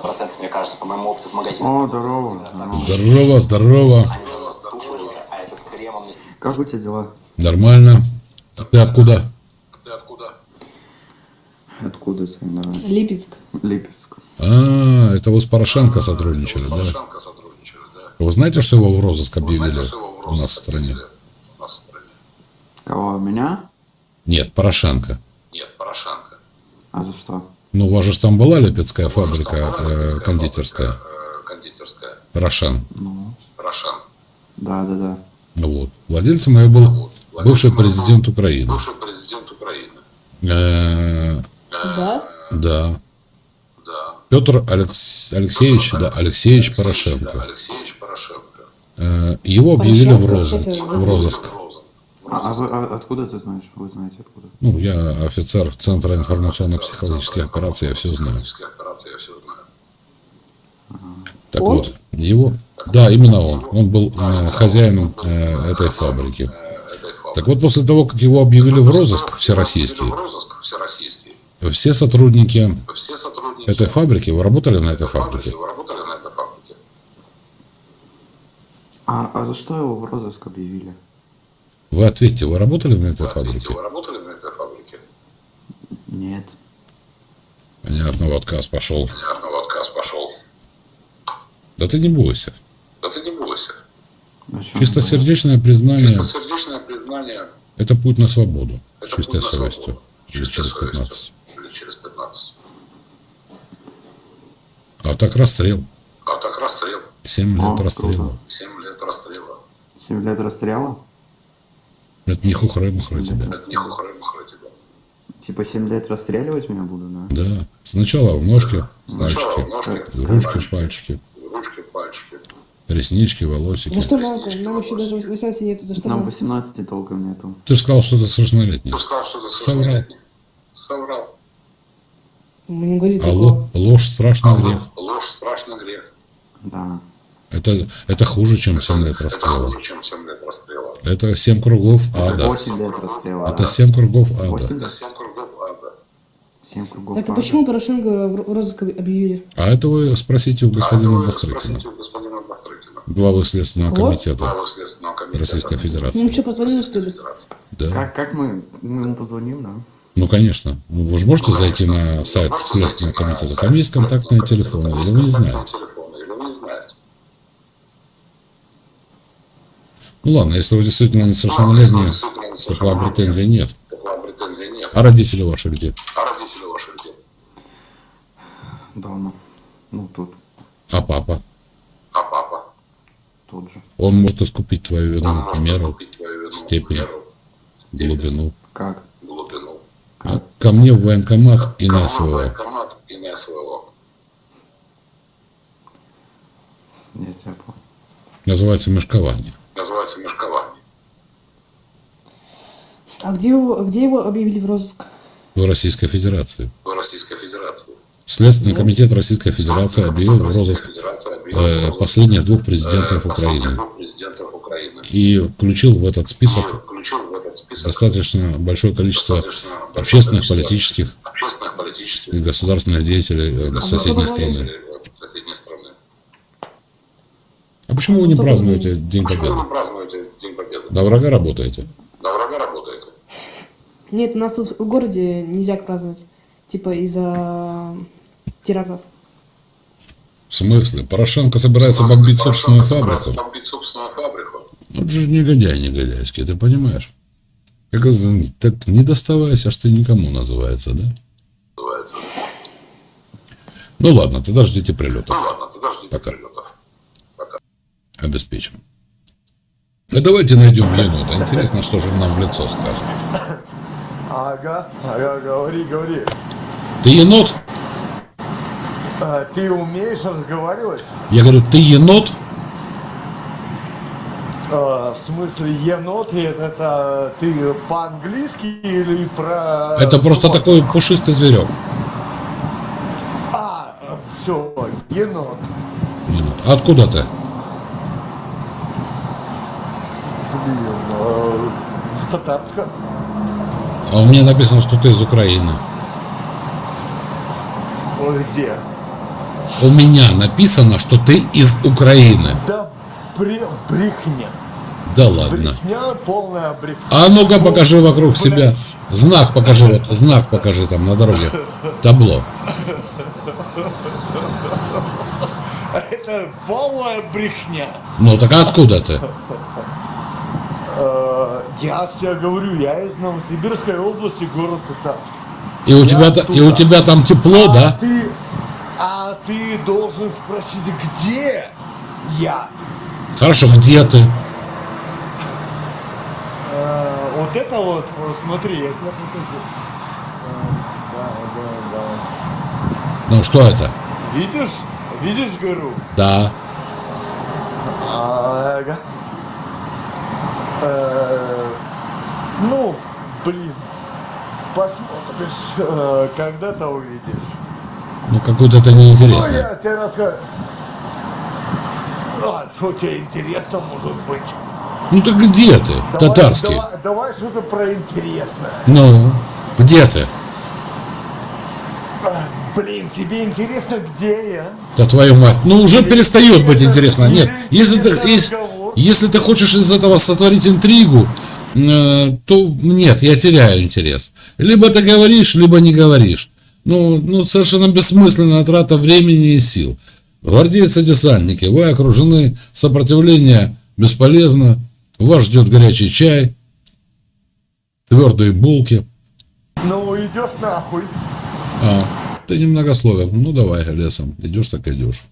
сто процентов, мне кажется, по моему опыту в магазине. О, здорово. здорово. Здорово, а это с кремом. Как у тебя дела? Нормально. А ты откуда? Ты откуда? Откуда? Давай. Липецк. Липецк. А, это вы с Порошенко сотрудничали, С да? Порошенко сотрудничали, да. Вы знаете, что его в розыск объявили у нас в стране? объявили У нас в стране. Кого, меня? Нет, Порошенко. Нет, Порошенко. А за что? Ну, у вас же там была липецкая фабрика была э, липецкая кондитерская, фабрика, э, Кондитерская. Рошан. Ну, Рошан. да, да, да. Вот. Владельцем ее был Вот. бывший Владельцем президент Украины. Бывший президент Украины. Э, Да? Да. Да. Петр Алекс- Алексеевич, да, Алексеевич Порошенко. Алексеевич Порошенко. Э, Его объявили Порошенко? В розыск. В розыск. А, а а откуда ты знаешь? Вы знаете откуда? Ну, я офицер Центра информационно-психологических операций, я все знаю. Психологических операций я все знаю. Так Он? вот, его, да, именно он. Он был э, хозяином э, этой фабрики. Так вот, после того, как его объявили в розыск всероссийский, В розыск всероссийский. все сотрудники Все сотрудники этой фабрики, вы работали на этой фабрике? Вы работали на этой фабрике? А, а за что его в розыск объявили? Вы ответьте, вы работали на этой Вы ответьте, фабрике? вы работали на этой фабрике? Нет. Понятно, в отказ пошел. Понятно, в отказ пошел. Да ты не бойся. Да ты не бойся. О чем Чистосердечное признание Чистосердечное признание – это путь на свободу. – это Чистой путь на совестью. Или через совестью. 15. Или через 15. А так расстрел. А так расстрел. 7 О, лет расстрела. круто. 7 лет расстрела. Семь лет расстрела? Это не хухры-мухры тебя. Это не хухры-мухры тебя. Типа семь лет расстреливать меня буду, да? Да. Сначала в ножки, Сначала в пальчики, ножки, в ручки, пальчики, пальчики, ручки, пальчики. реснички, волосики. За что мамка? Нам еще даже 18 нету. За что Нам мамка? 18 толком нету. Ты же сказал, что ты совершеннолетний. Ты сказал, что ты Соврал. совершеннолетний. Соврал. Мы не говорили А такого. ло- ложь страшный грех. Ложь страшный грех. Да. Это, это хуже, чем 7 лет Это расстрела. хуже, чем 7 лет расстрела. Это 7 кругов ада. 8 лет расстрела. Это да. 7 кругов ада. Восемь? Это 7 кругов ада. 7 кругов. Так а ада. почему Порошенко в розыск объявили? А это вы спросите у А это господина вы Бастрыкина, спросите у господина Бастрыкина, главы Следственного Вот. комитета главы Следственного комитета Российской Ну Федерации. что, позвонили что ли? Федерации. Да. Как, как мы, мы ему позвоним, да? Ну, конечно. Ну, Вы же можете Ну, зайти на сайт Следственного комитета. Там есть контактные телефоны, или вы не знаете. Ну ладно, если вы действительно если действительно то к вам претензий нет. то к вам претензий нет. А родители ваши где? А родители ваши где? Дома. Ну, тут. А папа? А папа? Тут же. Он может искупить твою Он вину, может меру, искупить твою вину, степень. меру, глубину. Как? глубину. А ко мне в военкомат и на СВО. военкомат и на СВО. Я тебя понял. Называется мешкование. Называется мешкование. А где его, где его объявили в розыск? В Российской Федерации. В Российской Федерации. Следственный комитет Российской Федерации объявил в розыск э, розыск, последних двух э, президентов последних Украины двух президентов Украины. и включил в этот список включил в этот список достаточно большое количество достаточно большое общественных, количество политических общественных, политических и государственных деятелей э, А соседней страны. деятелей, э, соседней страны. А почему вы не празднуете День Почему Победы? вы празднуете День Победы? На врага работаете? На врага работаете? Нет, у нас тут в городе нельзя праздновать. Типа из-за терактов. В смысле? Порошенко собирается смысле, бомбить Порошенко собственную собирается фабрику? бомбить собственную фабрику. Ну, это же негодяй негодяйский, ты понимаешь? Как так не доставайся, аж ты никому называется, да? Называется. Ну ладно, тогда ждите прилета. Ну ладно, тогда ждите Пока. прилетов. Обеспечим. А давайте найдем енота. Интересно, что же нам в лицо скажет. Ага, ага, говори, говори. Ты енот? А, ты умеешь разговаривать? Я говорю, ты енот? А, в смысле енот? Это, это ты по-английски или про... Это просто собаку? такой пушистый зверек. А, все, енот. Енот. А откуда ты? Блин, а, с Татарска. А у меня написано, что ты из Украины. Ой, где? у меня написано, что ты из Украины. Да бре- брехня. Да ладно. Брехня, полная брехня. А ну-ка покажи вокруг Блядь. себя. Знак покажи, вот, знак покажи там на дороге. Табло. Это полная брехня. Ну так а откуда ты? Я тебе говорю, я из Новосибирской области, город Татарск. И у Я тебя, та- и у оттуда. тебя там тепло, а да? Ты, а ты должен спросить, где я? Хорошо, где ты? Э, вот это вот, смотри, я покажу. Э, Да, да, да. Ну что это? Видишь? Видишь гору? Да. Ага. Э, блин. Посмотришь, э, когда-то увидишь. Ну какое-то это Ну, неинтересное. я тебе расскажу. А, что тебе интересно может быть? Ну так где ты? Давай- Татарский. Давай, давай что-то про интересное. Ну, где ты? А, Блин, тебе интересно, где я? Да твою мать. Ну уже перестает быть интересно. Нет, если ты, если, если ты хочешь из этого сотворить интригу, то нет, я теряю интерес. Либо ты говоришь, либо не говоришь. Ну, ну совершенно бессмысленная трата времени и сил. Гвардейцы-десантники, вы окружены, сопротивление бесполезно, вас ждет горячий чай, твердые булки. Ну, идешь нахуй. А, ты немногословен. Ну давай лесом, идешь так идешь.